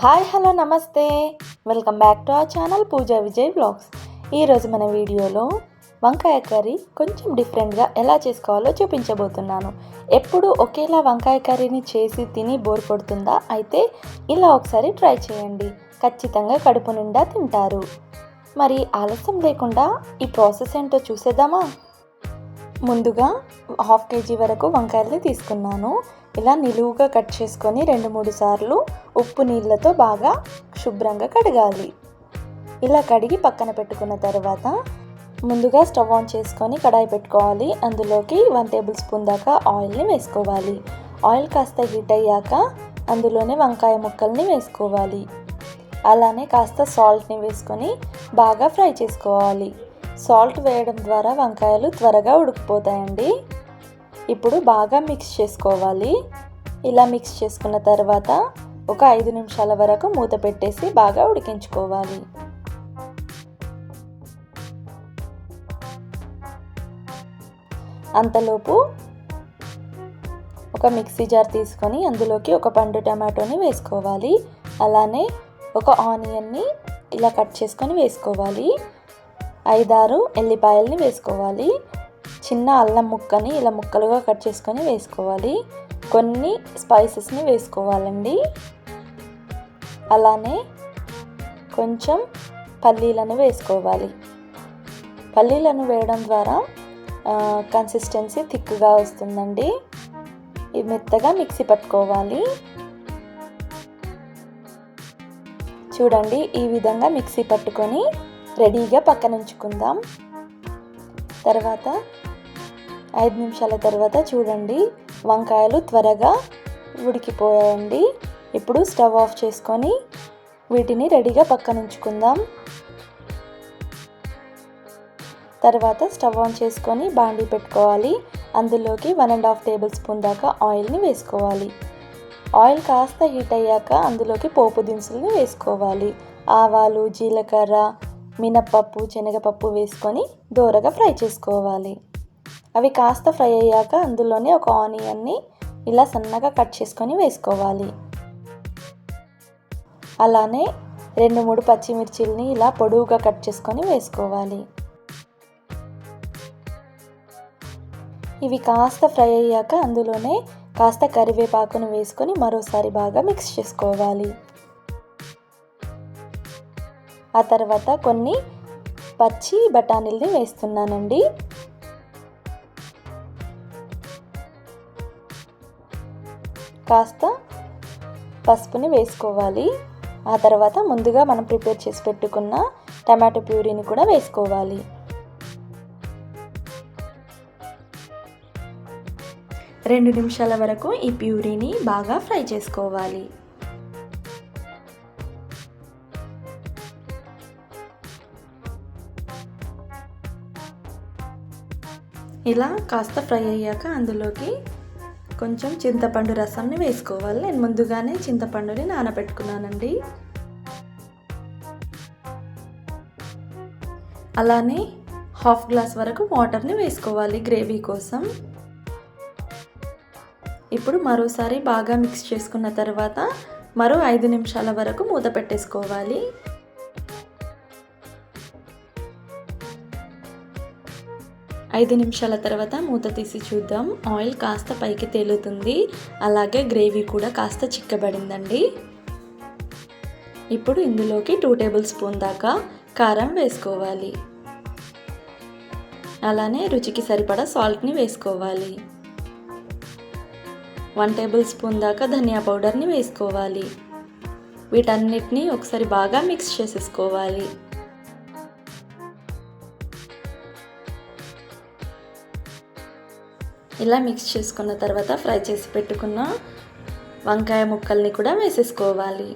Hi hello నమస్తే. Welcome back to our channel Pooja Vijay blogs ఈరోజు మన వీడియోలో వంకాయ కర్రీ కొంచెం డిఫరెంట్గా ఎలా చేసుకోవాలో చూపించబోతున్నాను. ఎప్పుడు ఒకేలా వంకాయ కర్రీని చేసి తిని బోర్ కొడుతుందా? అయితే ఇలా ఒకసారి ట్రై చేయండి. ఖచ్చితంగా కడుపు నిండా తింటారు. మరి ఆలస్యం లేకుండా ఈ ప్రాసెస్ ఏంటో చూసేద్దామా? ముందుగా హాఫ్ కేజీ వరకు వంకాయల్ని తీసుకున్నాను. ఇలా నిలువుగా కట్ చేసుకొని రెండు మూడు సార్లు ఉప్పు నీళ్ళతో బాగా శుభ్రంగా కడగాలి. ఇలా కడిగి పక్కన పెట్టుకున్న తర్వాత ముందుగా స్టవ్ ఆన్ చేసుకొని కడాయి పెట్టుకోవాలి. అందులోకి వన్ టేబుల్ స్పూన్ దాకా ఆయిల్ని వేసుకోవాలి. ఆయిల్ కాస్త హీట్ అయ్యాక అందులోనే వంకాయ ముక్కల్ని వేసుకోవాలి. అలానే కాస్త సాల్ట్ని వేసుకొని బాగా ఫ్రై చేసుకోవాలి. సాల్ట్ వేయడం ద్వారా వంకాయలు త్వరగా ఉడికిపోతాయండి. ఇప్పుడు బాగా మిక్స్ చేసుకోవాలి. ఇలా మిక్స్ చేసుకున్న తర్వాత ఒక ఐదు నిమిషాల వరకు మూత పెట్టేసి బాగా ఉడికించుకోవాలి. అంతలోపు ఒక మిక్సీ జార్ తీసుకొని అందులోకి ఒక పండు టమాటోని వేసుకోవాలి. అలానే ఒక ఆనియన్ని ఇలా కట్ చేసుకొని వేసుకోవాలి. ఐదారు ఎల్లిపాయల్ని వేసుకోవాలి. చిన్న అల్లం ముక్కని ఇలా ముక్కలుగా కట్ చేసుకొని వేసుకోవాలి. కొన్ని స్పైసెస్ని వేసుకోవాలండి. అలానే కొంచెం పల్లీలను వేసుకోవాలి. పల్లీలను వేయడం ద్వారా కన్సిస్టెన్సీ థిక్గా వస్తుందండి. ఇది మెత్తగా మిక్సీ పట్టుకోవాలి. చూడండి ఈ విధంగా మిక్సీ పట్టుకొని రెడీగా పక్కన ఉంచుకుందాం తర్వాత ఐదు నిమిషాల తర్వాత చూడండి వంకాయలు త్వరగా ఉడికిపోయాయండి. ఇప్పుడు స్టవ్ ఆఫ్ చేసుకొని వీటిని రెడీగా పక్కన ఉంచుకుందాం తర్వాత స్టవ్ ఆన్ చేసుకొని బాండీ పెట్టుకోవాలి. అందులోకి one and half tablespoon దాకా ఆయిల్ని వేసుకోవాలి. ఆయిల్ కాస్త హీట్ అయ్యాక అందులోకి పోపు దినుసులను వేసుకోవాలి. ఆవాలు జీలకర్ర మినప్పప్పు శనగపప్పు వేసుకొని దోరగా ఫ్రై చేసుకోవాలి. అవి కాస్త ఫ్రై అయ్యాక అందులోనే ఒక ఆనియన్ని ఇలా సన్నగా కట్ చేసుకొని వేసుకోవాలి. అలానే రెండు మూడు పచ్చిమిర్చిల్ని ఇలా పొడవుగా కట్ చేసుకొని వేసుకోవాలి. ఇవి కాస్త ఫ్రై అయ్యాక అందులోనే కాస్త కరివేపాకును వేసుకొని మరోసారి బాగా మిక్స్ చేసుకోవాలి. ఆ తర్వాత కొన్ని పచ్చి బఠానీల్ని వేస్తున్నానండి. కాస్త పసుపుని వేసుకోవాలి. ఆ తర్వాత ముందుగా మనం ప్రిపేర్ చేసి పెట్టుకున్న టమాటో ప్యూరీని కూడా వేసుకోవాలి. రెండు నిమిషాల వరకు ఈ ప్యూరీని బాగా ఫ్రై చేసుకోవాలి. ఇలా కాస్త ఫ్రై అయ్యాక అందులోకి కొంచెం చింతపండు రసంని వేసుకోవాలి. నేను ముందుగానే చింతపండుని నానబెట్టుకున్నానండి. అలానే హాఫ్ గ్లాస్ వరకు వాటర్ని వేసుకోవాలి గ్రేవీ కోసం. ఇప్పుడు మరోసారి బాగా మిక్స్ చేసుకున్న తర్వాత మరో ఐదు నిమిషాల వరకు మూత పెట్టేసుకోవాలి. ఐదు నిమిషాల తర్వాత మూత తీసి చూద్దాం. ఆయిల్ కాస్త పైకి తేలుతుంది. అలాగే గ్రేవీ కూడా కాస్త చిక్కబడిందండి. ఇప్పుడు ఇందులోకి టూ టేబుల్ స్పూన్ దాకా కారం వేసుకోవాలి. అలానే రుచికి సరిపడా సాల్ట్ని వేసుకోవాలి. వన్ టేబుల్ స్పూన్ దాకా ధనియా పౌడర్ని వేసుకోవాలి. వీటన్నిటిని ఒకసారి బాగా మిక్స్ చేసేసుకోవాలి. ఇలా మిక్స్ చేసుకున్న తర్వాత ఫ్రై చేసి పెట్టుకున్న వంకాయ ముక్కల్ని కూడా వేసేసుకోవాలి.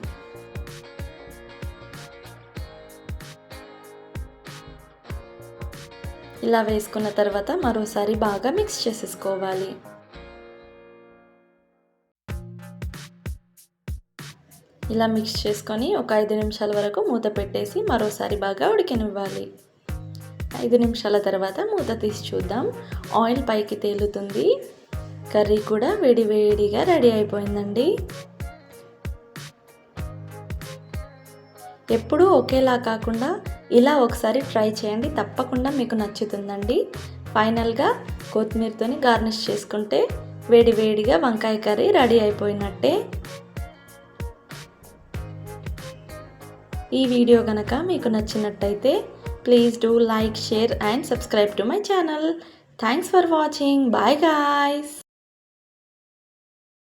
ఇలా వేసుకున్న తర్వాత మరోసారి బాగా మిక్స్ చేసేసుకోవాలి. ఇలా మిక్స్ చేసుకొని ఒక ఐదు నిమిషాల వరకు మూత పెట్టేసి మరోసారి బాగా ఉడికినివ్వాలి. ఐదు నిమిషాల తర్వాత మూత తీసి చూద్దాం. ఆయిల్ పైకి తేలుతుంది. కర్రీ కూడా వేడివేడిగా రెడీ అయిపోయిందండి. ఎప్పుడూ ఒకేలా కాకుండా ఇలా ఒకసారి ట్రై చేయండి. తప్పకుండా మీకు నచ్చుతుందండి. ఫైనల్గా కొత్తిమీరతోని గార్నిష్ చేసుకుంటే వేడి వేడిగా వంకాయ కర్రీ రెడీ అయిపోయినట్టే. ఈ వీడియో కనుక మీకు నచ్చినట్టయితే Please do like, share and subscribe to my channel. Thanks for watching. Bye guys.